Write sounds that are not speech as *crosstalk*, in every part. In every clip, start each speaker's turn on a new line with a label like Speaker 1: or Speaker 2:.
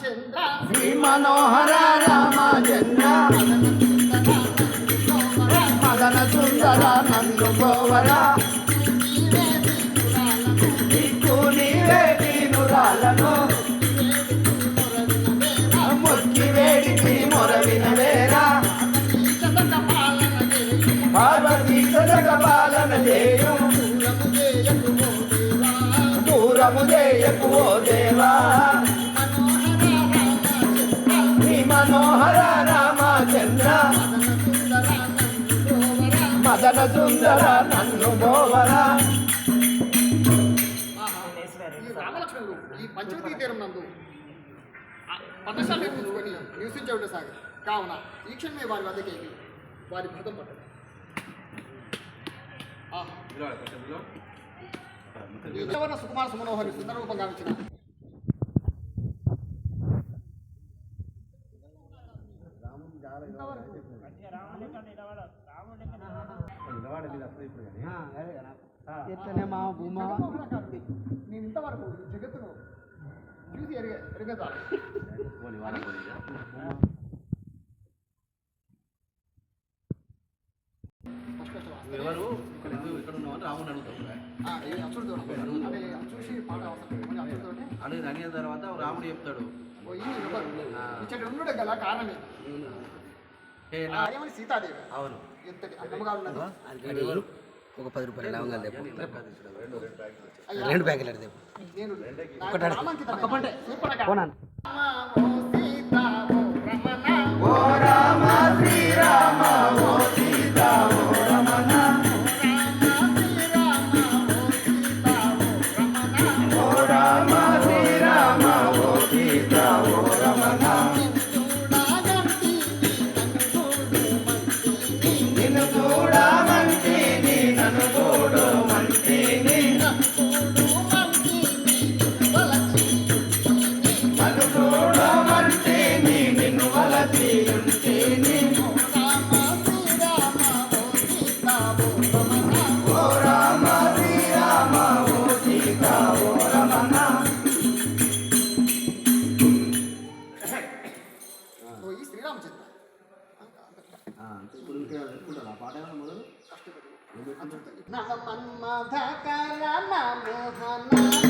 Speaker 1: రామచంద్ర
Speaker 2: శ్రీ మనోహర రామచంద్ర మదన సుందర నందు గోవర. నీకు ముక్కి వేడికి మొరవిన వేరా. పార్వతీ పాలన చేయు దూరము చేయకు ఓ దేవా. మదన సుందర నన్ను గోవరా
Speaker 1: ఈ రామలక్ష్మణుడు ఈ పంచవతీ తీరం నందు సాగి కావున ఈ క్షణమే వారి వద్దకి వారి భృతం పట్టదు ఆహా. ఈ ఉత్తవర్ణ
Speaker 2: ఎట్లనే మా భూమా
Speaker 1: నేను ఇంతవరకు జగత్తును చూసి ఎరిగే ఎరగదాలి
Speaker 3: ఎవరు? ఇక్కడ ఇక్కడ ఉన్నామని రాముని అడుగుతాడు
Speaker 1: చూసి పాట
Speaker 3: అడిగి అడిగిన తర్వాత రాముడు చెప్తాడు.
Speaker 1: కారణమే. సీతాదేవి.
Speaker 3: అవును.
Speaker 1: ఎంతటి ఉన్నది.
Speaker 4: ఒక పది రూపాయలు లవంగాలు తెప్పు.
Speaker 1: అయ్యా,
Speaker 4: రెండు ప్యాకెట్లు తెప్పు.
Speaker 1: నేను నమ మన్మథకర నమోహనాయ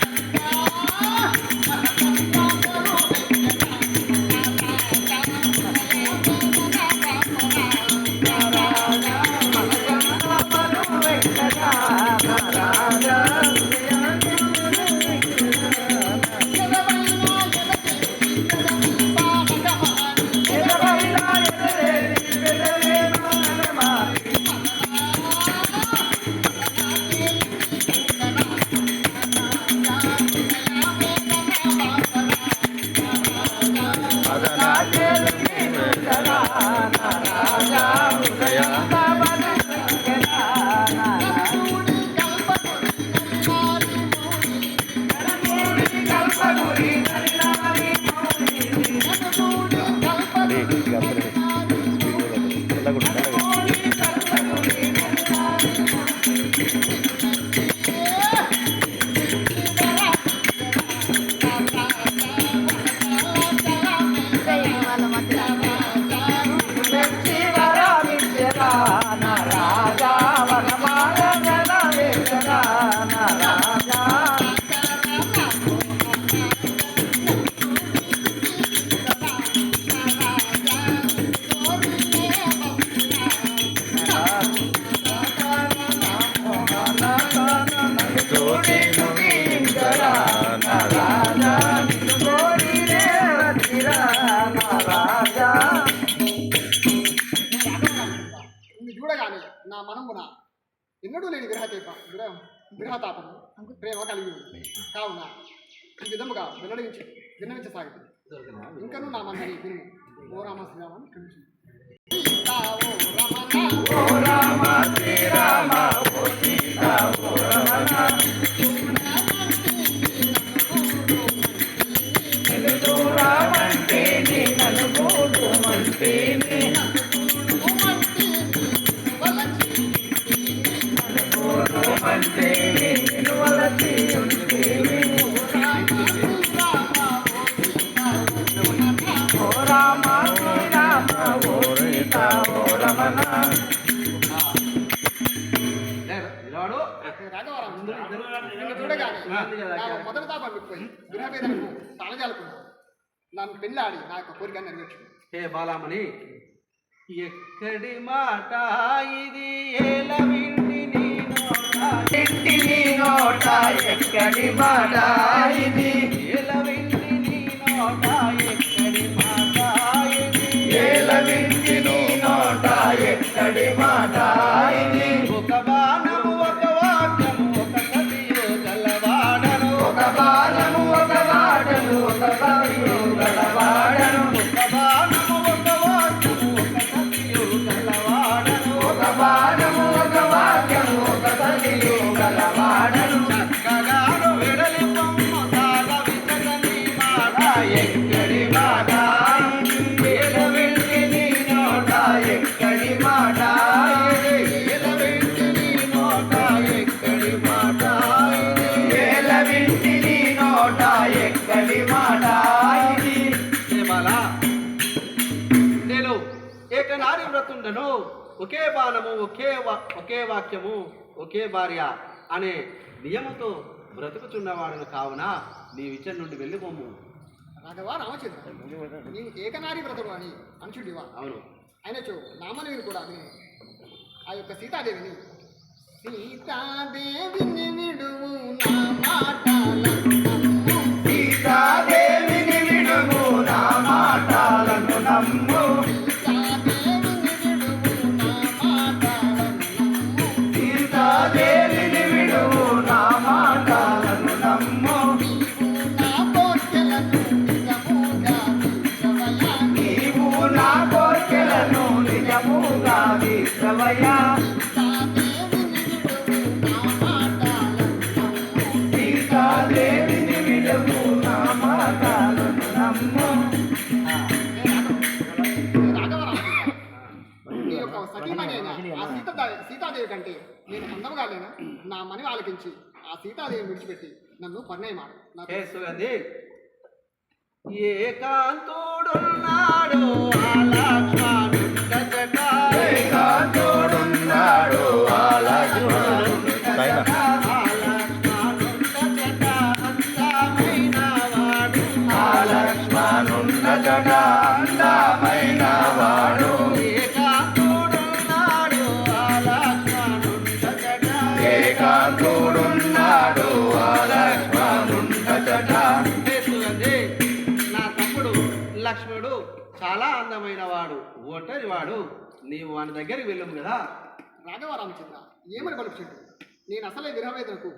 Speaker 4: está. చూడగానే
Speaker 2: నా
Speaker 1: మనమున ఎన్నడూ లేని గ్రహతీపం గ్రహం గ్రహతాపము ప్రేమ కలిగి ఉంది. కావున ఈ విధముగా వెల్లడించి విన్నవించసాగింది ఇంకనూ నా మందని విను. ఓ రామ శ్రీరామని
Speaker 2: క్షమించింది రామ రామ శ్రీరామ.
Speaker 1: Thank you. నా మొదటి తాపం విప్పిపోయి విరహవేదనకు తాళజాలుకున్నాను నన్ను పెళ్ళాడి నా యొక్క కోరిక నెరవేర్చు
Speaker 3: హే బాలామణి ఎక్కడి మాట ఇది? ఏల వింటి నీ నోట
Speaker 2: ఎక్కడి మాట
Speaker 3: వ్రతుండను ఒకే బాణము ఒకే వా- ఒకే వాక్యము ఒకే భార్య అనే నియమంతో బ్రతుకుచున్నవాడును కావున నీ విచ్చం నుండి వెళ్ళిపోము.
Speaker 1: రాఘవ రామచంద్ర నీవు ఏకనారి వ్రతుడు అని అనుచుడివా?
Speaker 3: అవును.
Speaker 1: అయినచో నామదేవిని కూడా విను ఆ యొక్క సీతాదేవిని సీతాదేవిని విడువు నా మాటలను సీతాదేవి కంటే నేను అందముగా లేనా నా మని ఆలకించి ఆ సీతాదేవిని విడిచిపెట్టి నన్ను
Speaker 3: హే సుగంధి ఏకాంతుడున్నాడు ఆ. నీవు వాని దగ్గరికి వెళ్ళము కదా?
Speaker 1: రాఘవ రామచంద్ర ఏమని పలుకుచుంటు నేను అసలే విరహవేదనకు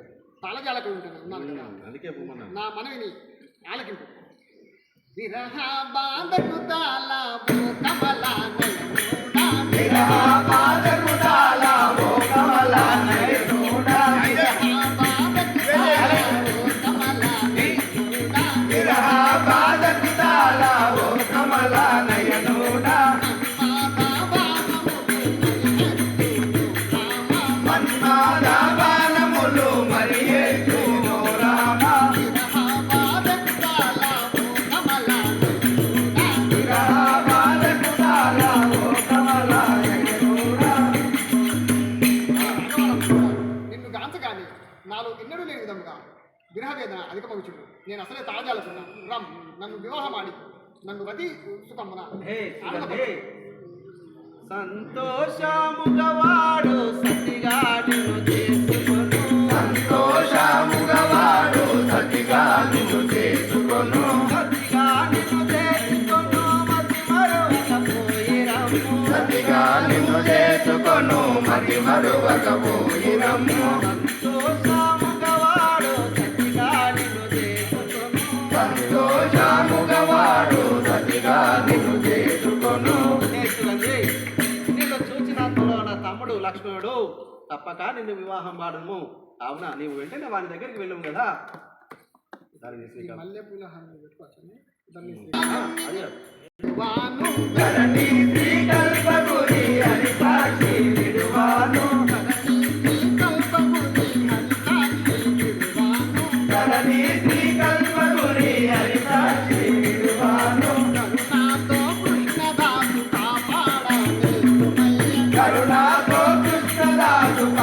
Speaker 1: తాళజాలకు ఉంటాను ఉన్నాను కదా.
Speaker 3: అందుకే
Speaker 1: నా మనవిని ఆలకింపు. విరహ బాధకు తాళపు కమలా.
Speaker 2: విరహ
Speaker 1: ವಿರಹವೇದನ ಅಧಿಕಮವಿಚುಡು ನೇನು ಅಸಲೇ ತಾಳಜಾಲಕ ರಾಮ್ ನನ್ನ ವಿವಾಹ ಮಾಡಿ
Speaker 3: ನನ್ನ ಗತಿ ಸುಖಮ್ಮನ ಸಂತೋಷ ಮುಗವಾಡು ಸತಿಗಾಡಿನು చేసుకొను
Speaker 2: చేసుకొను
Speaker 3: సతిగాడిను చేసుకొను మతి
Speaker 2: మరువకపోయిరమ్ము సతిగాడిను చేసుకొను మతి
Speaker 3: మరువకపోయిరమ్ము తప్పక నిన్ను వివాహం వాడము. కావున నీవు వెంటనే వారి దగ్గరికి వెళ్ళము కదా.
Speaker 1: మల్లెపూల
Speaker 2: హామీ పెట్టుకోవచ్చు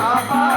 Speaker 2: Baba.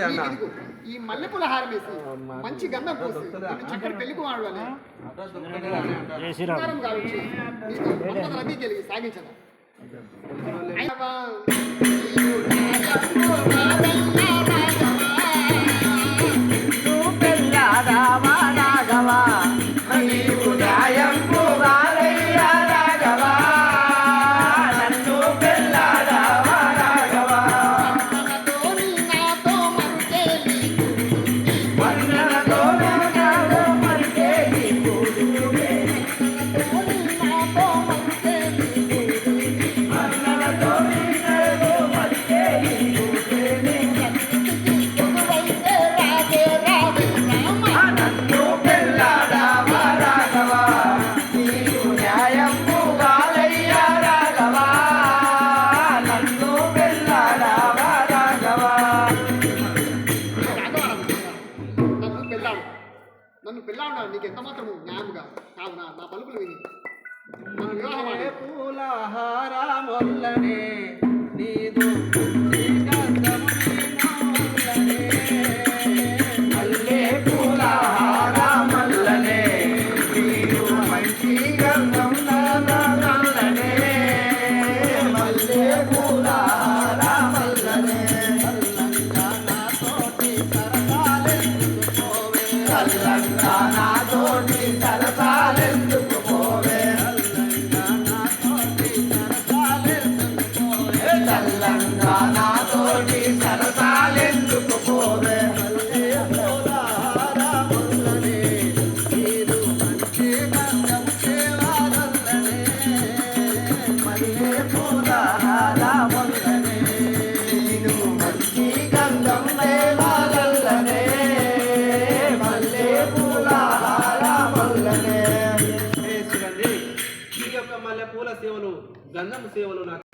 Speaker 3: నమస్తే అన్న.
Speaker 1: ఈ మల్లెపూల హారం వేసి మంచి గంధం పోసి చక్కటి పెళ్ళికి వాడవాలి రద్దీ కలిగి
Speaker 3: సాగించదా వల్లనే. సేవలు నాకు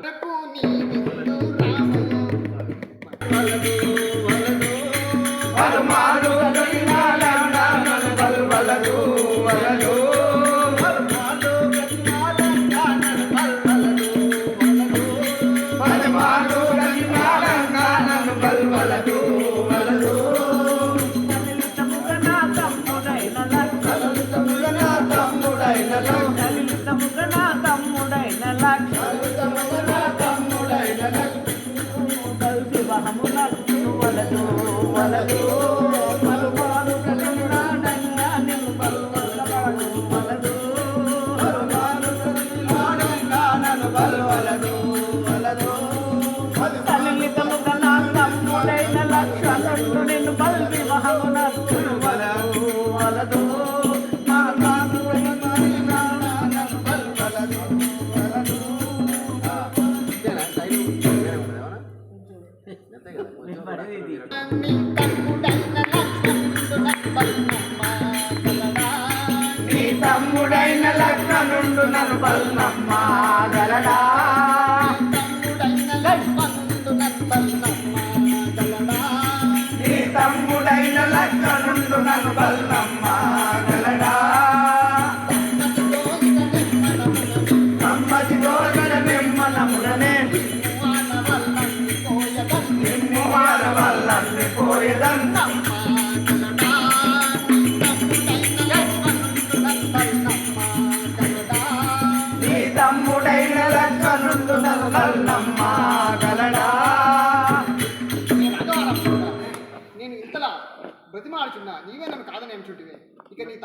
Speaker 3: Vẫn!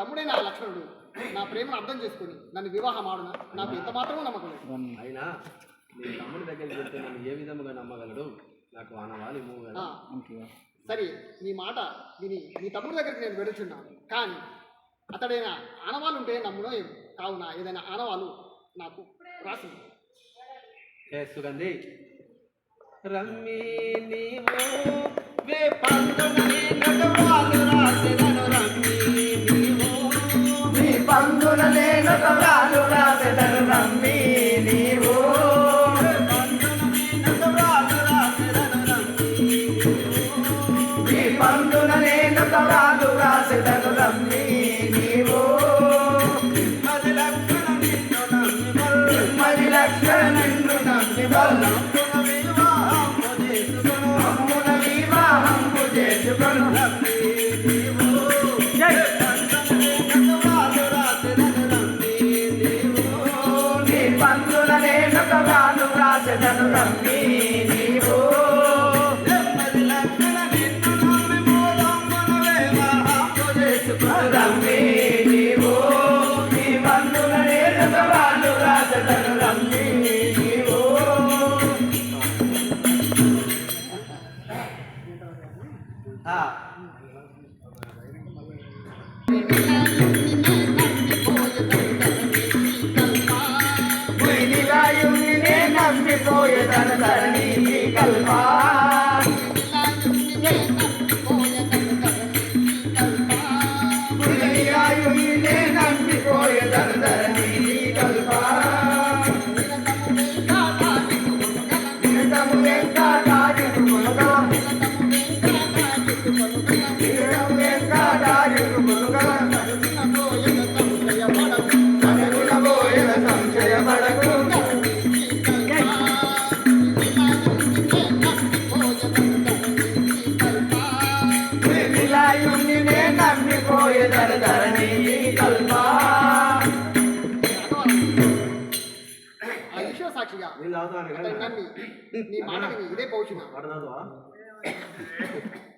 Speaker 3: అప్పుడే
Speaker 1: నా లక్ష్మణుడు
Speaker 2: నా
Speaker 1: ప్రేమను అర్థం చేసుకుని నన్ను వివాహం ఆడున నాకు ఎంత మాత్రమే నమ్మకం లేదు.
Speaker 3: అయినా నేను తమ్ముడి దగ్గరికి వెళ్తే నన్ను ఏ విధముగా నమ్మగలడు? నాకు ఆనవాలి
Speaker 1: మూగలడు సరే నీ మాట విని నీ తమ్ముడి దగ్గరికి నేను వెడుచున్నాను కానీ అతడైనా ఆనవాళ్ళు ఉంటే నమ్మునో ఏమో? కావున ఏదైనా ఆనవాలు నాకు రాసి
Speaker 3: సుగంధి? రమ్మి నీవు వే
Speaker 2: నీ నటవాలు రాసిన రాసి తను నమ్మి
Speaker 3: Thank *laughs* you.